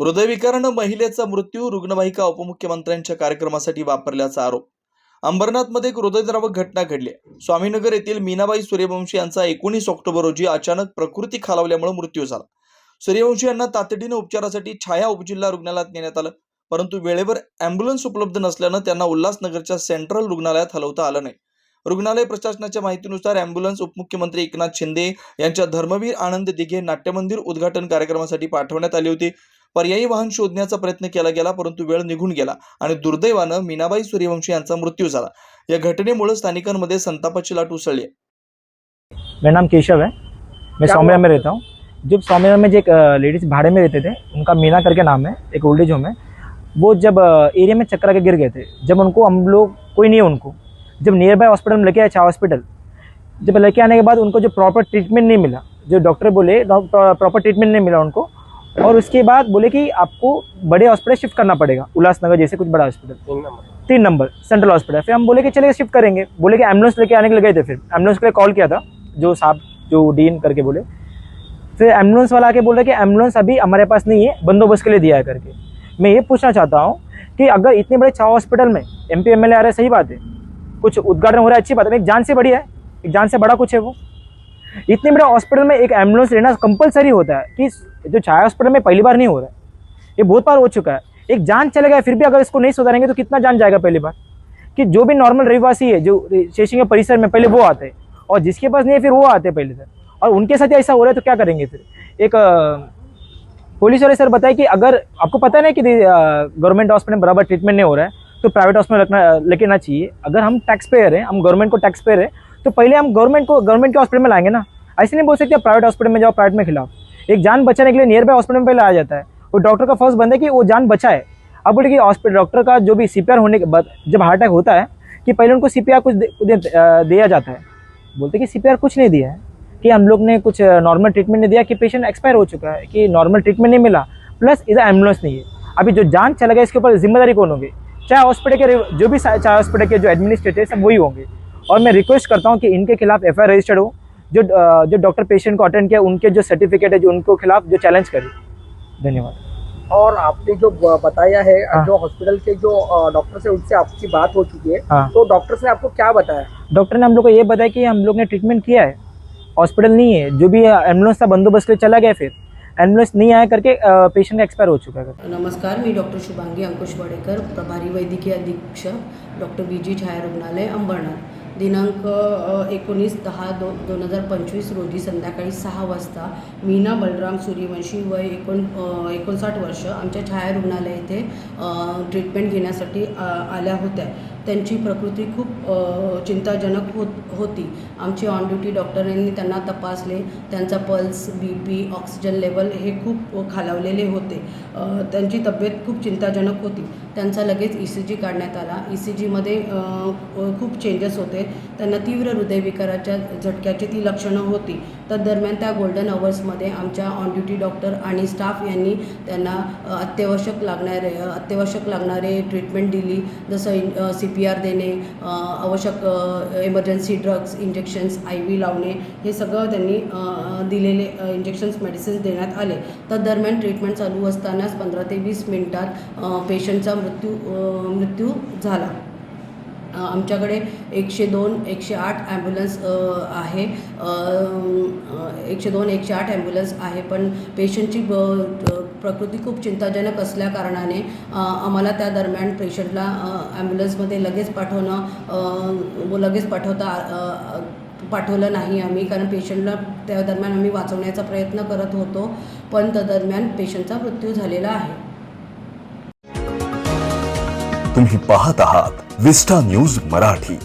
हृदयविकारानं महिलेचा मृत्यू रुग्णवाहिका उपमुख्यमंत्र्यांच्या कार्यक्रमासाठी वापरल्याचा आरोप. अंबरनाथमध्ये एक हृदयद्रावक घटना घडली. स्वामीनगर येथील मीनाबाई सूर्यवंशी यांचा एकोणीस ऑक्टोबर रोजी अचानक प्रकृती खालावल्यामुळे मृत्यू झाला. सूर्यवंशी यांना तातडीनं उपचारासाठी छाया उपजिल्हा रुग्णालयात नेण्यात आलं. परंतु वेळेवर अँब्युलन्स उपलब्ध नसल्यानं त्यांना उल्हासनगरच्या सेंट्रल रुग्णालयात हलवता आलं नाही. रुग्णालय प्रशासनाच्या माहितीनुसार अँब्युलन्स उपमुख्यमंत्री एकनाथ शिंदे यांच्या धर्मवीर आनंद दिघे नाट्यमंदिर उद्घाटन कार्यक्रमासाठी पाठवण्यात आली होती. पर्यायी वाहन शोधण्याचा प्रयत्न केला गेला परंतु वेळ निघून गेला आणि दुर्दैवानं मीनाबाई सूर्यवंशी यांचा मृत्यू झाला. या घटनेमुळे स्थानिकांमध्ये संतापाची लाट उसळली. मेरा नाम केशव है। मैं हुआ? में रहता हूँ। जब सौम्या में जो एक लेडीज भाड़े में रहते थे उनका मीना करके नाम है एक ओल्ड एज होम है। वो जब एरिया में चक्कर के गिर गए थे जब उनको हम लोग कोई नहीं है उनको। जब नियर बाय हॉस्पिटल में लेके आए छा हॉस्पिटल जब लेके आने के बाद उनको जो प्रॉपर ट्रीटमेंट नहीं मिला जो डॉक्टर बोले प्रॉपर ट्रीटमेंट नहीं मिला उनको और उसके बाद बोले कि आपको बड़े हॉस्पिटल शिफ्ट करना पड़ेगा उल्लासनगर जैसे कुछ बड़ा हॉस्पिटल तीन नंबर। तीन नंबर सेंट्रल हॉस्पिटल फिर हम बोले कि चलिए शिफ्ट करेंगे। बोले कि एंबुलेंस लेके आने के लिए गए थे फिर। एंबुलेंस के लिए कॉल किया था जो साहब जो डीन करके बोले। फिर एंबुलेंस वाला आके बोले कि एंबुलेंस अभी हमारे पास नहीं है बंदोबस्त के लिए दिया है करके। मैं ये पूछना चाहता हूँ कि अगर इतने बड़े छः हॉस्पिटल में M P M L A आ रहे हैं, सही बात है। कुछ उद्घाटन हो रहा है अच्छी बात है एक जान से बड़ी है। एक जान से बड़ा कुछ है वो। इतने बड़े हॉस्पिटल में एक एंबुलेंस लेना कंपलसरी होता है कि जो छाया हॉस्पिटल में पहली बार नहीं हो रहा है, ये बहुत बार हो चुका है। एक जान चले गया फिर भी अगर इसको नहीं सुधारेंगे तो कितना जान जाएगा पहली बार? कि जो भी नॉर्मल रविवासी है, जो शेषिंग परिसर में पहले वो आते हैं, और जिसके पास नहीं है, फिर वो आते हैं पहले सर और उनके साथ ऐसा हो रहा है तो क्या करेंगे फिर? एक पुलिस वाले सर बताए कि अगर, आपको पता है ना कि गवर्नमेंट हॉस्पिटल में बराबर ट्रीटमेंट नहीं हो रहा है तो प्राइवेट हॉस्पिटल रखना, लेके आना चाहिए। अगर हम टैक्स पेयर हैं, हम गवर्नमेंट को टैक्स पेयर है तो पहले हम गवर्नमेंट को गवर्नमेंट के हॉस्पिटल में लाएँगे ना? ऐसे नहीं बोल सकते प्राइवेट हॉस्पिटल में जाओ प्राइवेट में खिलाओ। एक जान बचाने के लिए नियर बाय हॉस्पिटल में पहले आ जाता है। और डॉक्टर का फ़र्स्ट बंद है कि वो जान बचाए। अब बोले कि हॉस्पिटल डॉक्टर का जो भी सीपीआर होने के बाद जब हार्ट अटैक होता है कि पहले उनको सीपीआर कुछ दे, दिया जाता है। बोलते कि सीपीआर कुछ नहीं दिया है। कि हम लोग ने कुछ नॉर्मल ट्रीटमेंट नहीं दिया कि पेशेंट एक्सपायर हो चुका है कि नॉर्मल ट्रीटमेंट नहीं मिला। प्लस इधर एंबुलेंस नहीं है। अभी जो जान चला गया इसके ऊपर ज़िम्मेदारी कौन होगी? चाहे हॉस्पिटल के जो भी चाहे हॉस्पिटल के जो एडमिनिस्ट्रेटर सब वही होंगे। और मैं रिक्वेस्ट करता हूँ कि इनके खिलाफ एफ़ रजिस्टर्ड हो। जो जो डॉक्टर पेशेंट को अटेंड किया उनके जो सर्टिफिकेट है जो उनको खिलाफ जो चैलेंज करे। धन्यवाद। और आपने जो बताया है हाँ। जो हॉस्पिटल के जो डॉक्टर से उनसे आपकी बात हो चुकी है। हाँ। तो डॉक्टर ने आपको क्या बताया? डॉक्टर ने हम लोग को ये बताया कि हम लोग ने ट्रीटमेंट किया है। हॉस्पिटल नहीं है जो भी एंबुलेंस था बंदोबस्त के चला गया फिर। एंबुलेंस नहीं आया करके पेशेंट एक्सपायर हो चुका है। नमस्कार मी डॉक्टर शुभांगी अंकुश वाडेकर प्रभारी वैद्यकीय अधीक्षक डॉक्टर बी जी छाया रुग्णालय अंबरनाथ। दिनांक एकोणीस दहा दो दोन हजार पंचवीस रोजी संध्याकाळी सहा वाजता मीना बलराम सूर्यवंशी वय एकोण एकोणसाठ वर्ष आमच्या छाया रुग्णालय येथे ट्रीटमेंट घेण्यासाठी आल्या होत्या. त्यांची प्रकृती खूप चिंताजनक होत होती. आमचे ऑन ड्युटी डॉक्टरांनी त्यांना तपासले. त्यांचा pulse B P oxygen level हे खूप खालावलेले होते. त्यांची तब्येत खूप चिंताजनक होती. त्यांचा लगेच ई सी जी काढण्यात आला. ई सी जीमध्ये खूप चेंजेस होते. त्यांना तीव्र हृदयविकाराच्या झटक्याची ती लक्षणं होती. तर दरम्यान त्या गोल्डन अवर्समध्ये आमच्या ऑन ड्युटी डॉक्टर आणि स्टाफ यांनी त्यांना अत्यावश्यक लागणारे अत्यावश्यक लागणारे ट्रीटमेंट दिली. जसं सी पी आर देणे आवश्यक emergency drugs injections I V लावणे हे सगळं त्यांनी दिलेले इंजेक्शन्स मेडिसिन्स देण्यात आले. तर दरम्यान ट्रीटमेंट चालू असतानाच पंधरा ते वीस मिनिटात पेशंटचा मृत्यू मृत्यू झाला. आमच्याकडे एकशे दोन एकशे आठ ॲम्ब्युलन्स आहे. एकशे दोन एकशे आठ ॲम्ब्युलन्स आहे. पण पेशंटची ब प्रकृती खूप चिंताजनक असल्या कारणाने आम्हाला त्या दरम्यान पेशंटला ॲम्ब्युलन्समध्ये लगेच पाठवणं व लगेच पाठवता पाठवलं नाही आम्ही. कारण पेशंटला त्या दरम्यान आम्ही वाचवण्याचा प्रयत्न करत होतो पण त्या दरम्यान पेशंटचा मृत्यू झालेला आहे. तुम्ही पाहत आहात विस्टा न्यूज मराठी.